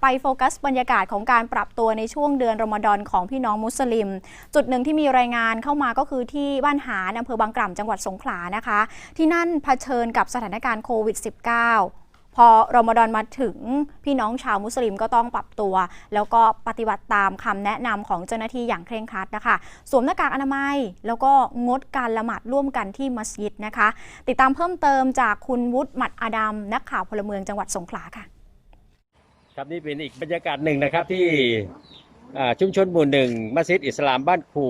ไปโฟกัสบรรยากาศของการปรับตัวในช่วงเดือนรอมฎอนของพี่น้องมุสลิม จุดหนึ่งที่มีรายงานเข้ามาก็คือที่บ้านหาอำเภอบางกล่ำจังหวัดสงขลานะคะ ที่นั่นเผชิญกับสถานการณ์โควิด -19 พอรอมฎอนมาถึงพี่น้องชาวมุสลิมก็ต้องปรับตัว แล้วก็ปฏิบัติตามคำแนะนำของเจ้าหน้าที่อย่างเคร่งครัดนะคะ สวมหน้ากากอนามัย แล้วก็งดการละหมาดร่วมกันที่มัสยิดนะคะ ติดตามเพิ่มเติมจากคุณวุฒิหมัดอาดัมนักข่าวพลเมืองจังหวัดสงขลาค่ะ ครับนี่เป็นอีกบรรยากาศหนึ่งนะครับที่ชุมชนหมู่หนึ่งมัสยิดอิสลามบ้านคู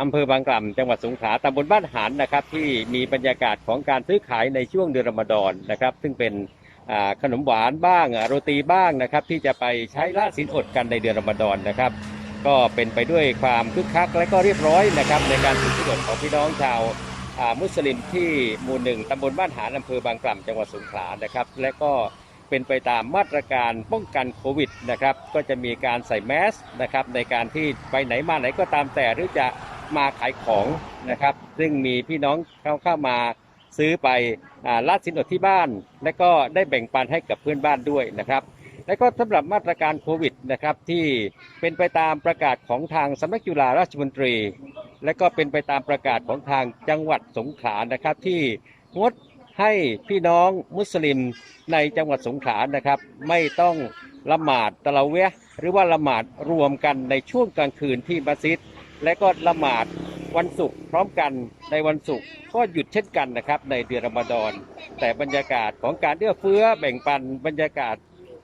อำเภอบางกล่ำจังหวัดสงขลาตำบลบ้านหานนะครับ ที่มีบรรยากาศของการซื้อขายในช่วงเดือนรอมฎอนนะครับ ซึ่งเป็นขนมหวานบ้างโรตีบ้างนะครับ ที่จะไปใช้ละสินอดกันในเดือนรอมฎอนนะครับ ก็เป็นไปด้วยความคึกคักและก็เรียบร้อยนะครับ ในการถือสินอดของพี่น้องชาวมุสลิมที่หมู่หนึ่งตำบลบ้านหานอำเภอบางกล่ำจังหวัดสงขลานะครับ และก็ เป็นไปตามมาตรการป้องกันโควิดนะครับก็จะมีการใส่แมสนะครับในการที่ไปไหนมาไหนก็ตามแต่หรือจะมาขายของนะครับซึ่งมีพี่น้องเข้าเข้ามาซื้อไปอลาดสินอดที่บ้าน และก็ได้แบ่งปันให้กับเพื่อนบ้านด้วยนะครับ และก็สำหรับมาตรการโควิดนะครับที่เป็นไปตามประกาศของทางสำนักจุฬาราชมนตรี และก็เป็นไปตามประกาศของทางจังหวัดสงขลานะครับที่งด ให้พี่น้องมุสลิมในจังหวัดสงขลานะครับ ไม่ต้องละหมาดตะเราะเวะหรือว่าละหมาดรวมกันในช่วงกลางคืนที่มัสยิด และก็ละหมาดวันศุกร์พร้อมกันในวันศุกร์ก็หยุดเช่นกันนะครับ ในเดือนรอมฎอนแต่บรรยากาศของการเอื้อเฟื้อแบ่งปันบรรยากาศ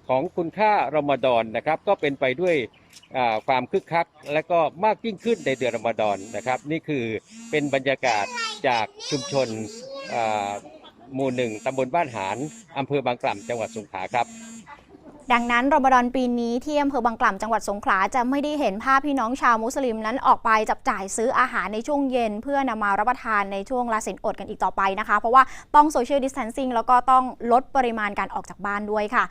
ของคุณค่ารอมฎอนนะครับ ก็เป็นไปด้วยความคึกคัก และก็มากยิ่งขึ้นในเดือนรอมฎอนนะครับ นี่คือเป็นบรรยากาศจากชุมชนอ่า หมู่หนึ่งตำบลบ้านหานอำเภอบางกล่ำจังหวัดสงขลาครับดังนั้นรอมฎอนปีนี้ที่อำเภอบางกล่ำจังหวัดสงขลาจะไม่ได้เห็นภาพพี่น้องชาวมุสลิมนั้นออกไปจับจ่ายซื้ออาหารในช่วงเย็น เพื่อนำมารับประทานในช่วงลาสินอดกันอีกต่อไปนะคะ เพราะว่าต้องโซเชียลดิส a ทนซิ่งแล้วก็ต้องลดปริมาณการออกจากบ้านด้วยค่ะ